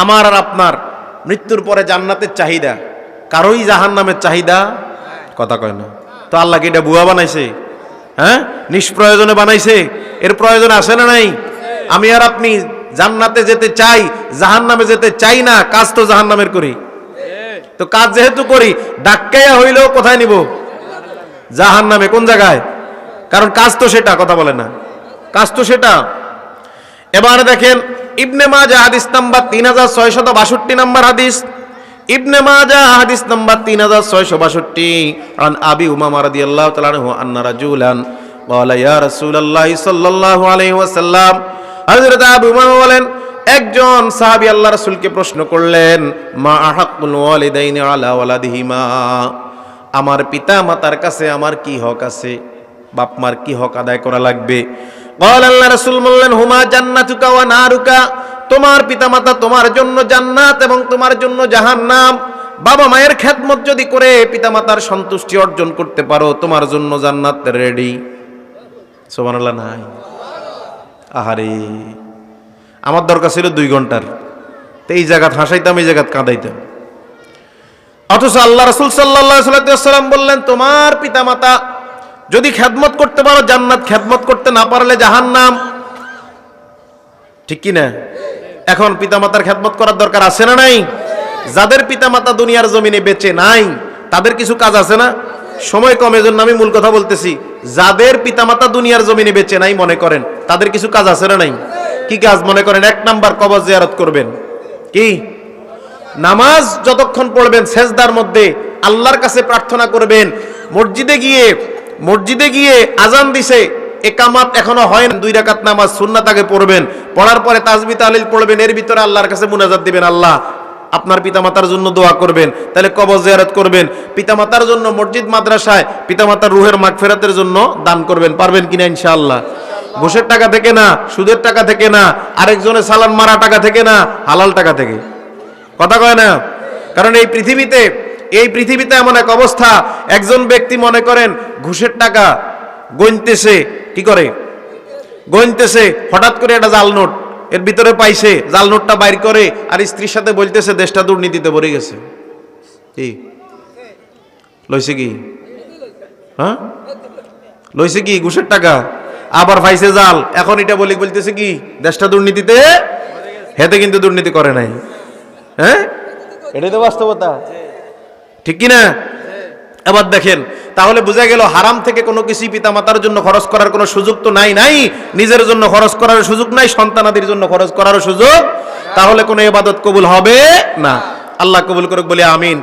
আমার আর আপনার। মৃত্যুর পরে জান্নাতের চাহিদা। কারোই জাহান নামের চাহিদা? কথা কয় না। তো আল্লাহকে এটা বুয়া বানাইছে? হ্যাঁ? নিষ্প্রয়োজনে বানাইছে? এর প্রয়োজন আছে না নাই? আমি আর আপনি জান্নাতে যেতে চাই জাহান নামে যেতে চাই না, কাজ তো জাহান নামের করি। তো কাজ যেহেতু করি, ডাক্কাইয়া হইলেও কোথায় নিব? জাহান নামে কোন জায়গায়? কারণ কাজ তো সেটা, কথা বলে না। কাজ তো সেটা। এবার দেখেন ইবনে মাজা হাদিস নাম্বার তিন হাজার ছয়শত বাষট্টি নাম্বার হাদিস ইবনে মাজা হাদিস নাম্বার তিন হাজার ছয়শো বাষট্টি আন আবি উমামা রাদিয়াল্লাহু তাআলা আনহু আন্না রাজুলান قال يا رسول الله صلى الله عليه وسلم হযরত আবু উমামা বলেন একজন সাহাবী আল্লাহ রাসূলকে প্রশ্ন করলেন মা আহাক্কুল ওয়ালিদাইনি আলা ওয়ালাদিহিমা আমার পিতা মাতার কাছে আমার কি হক আছে বাপ মার কি হক আদায় করা লাগবে বল আল্লাহ রাসূল বললেন, হুমা জান্নাতুকা ওয়া নারুকা? তোমার পিতামাতা তোমার জন্য জান্নাত এবং তোমার জন্য জাহান্নাম। বাবা মায়ের খেদমত যদি করে, পিতামাতার সন্তুষ্টি অর্জন করতে পারো, তোমার জন্য জান্নাত রেডি। নাই। আহারে। আমার দরকার ছিল দুই ঘণ্টার। তো এই জায়গাত হাসাইতাম, এই জায়গাত কাঁদাইতাম। অথচ আল্লাহ রসুল সাল্লাহ সাল্লাম বললেন, তোমার পিতামাতা যদি খেদমত করতে পারো, জান্নাত খেদমত করতে না পারলে জাহান্নাম। ঠিক কি না? এখন পিতামাতার খেদমত করার দরকার আছে না নাই? যাদের পিতামাতা দুনিয়ার জমিনে বেঁচে নাই, তাদের কিছু কাজ আছে না? সময় কমে জন্য আমি মূল কথা বলতেছি, যাদের পিতামাতা দুনিয়ার জমিনে বেঁচে নাই মনে করেন, তাদের কিছু কাজ আছে না নাই? কি কাজ মনে করেন? এক নাম্বার কবর জিয়ারত করবেন। কি? নামাজ যতক্ষণ পড়বেন, সেজদার মধ্যে আল্লাহর কাছে প্রার্থনা করবেন, মসজিদে গিয়ে মসজিদে গিয়ে আজান দিছে, একামাত এখনও হয় না। দুই রাকাত নামাজ সুন্নাত আগে পড়বেন, পড়ার পরে তাজবি তালিল পড়বেন, এর ভিতরে আল্লাহর কাছে মুনাজাত দিবেন, আল্লাহ আপনার পিতামাতার জন্য দোয়া করবেন, তাহলে কবর জিয়ারত করবেন। পিতামাতার জন্য মসজিদ, মাদ্রাসায় পিতামাতার রুহের মাগফেরাতের জন্য দান করবেন, পারবেন কিনা ইনশাআল্লাহ? ঘুষের টাকা থেকে না, সুদের টাকা থেকে না, আরেকজনের সালান মারা টাকা থেকে না, হালাল টাকা থেকে? কথা কয় না? কারণ এই পৃথিবীতে এই পৃথিবীতে এমন এক অবস্থা, একজন ব্যক্তি মনে করেন ঘুষের টাকা গণতেছে কি করে? গণতেছে হঠাৎ করে একটা জাল নোট, এর ভিতরে পাইছে, জাল নোটটা বাইর করে, আর স্ত্রীর সাথে বলতেছে, দেশটা দুর্নীতিতে ভরে গেছে। কি? লইছে কি? হ্যাঁ? লইছে কি? ঘুষের টাকা। আবার পাইছে জাল। এখন এটা বলি, বলতেছে কি? দেশটা দুর্নীতিতে, হেতে কিন্তু দুর্নীতি করে নাই। হ্যাঁ? এটাই তো বাস্তবতা। ঠিক কিনা? এবার দেখেন, তাহলে বোঝা গেল হারাম থেকে কোনো কিছু পিতা মাতার জন্য খরচ করার কোনো সুযোগ তো নাই নাই? নিজের জন্য খরচ করার সুযোগ নাই, সন্তানাদের জন্য খরচ করার সুযোগ? তাহলে কোনো এবাদত কবুল হবে না। আল্লাহ কবুল করুক, বলে আমিন।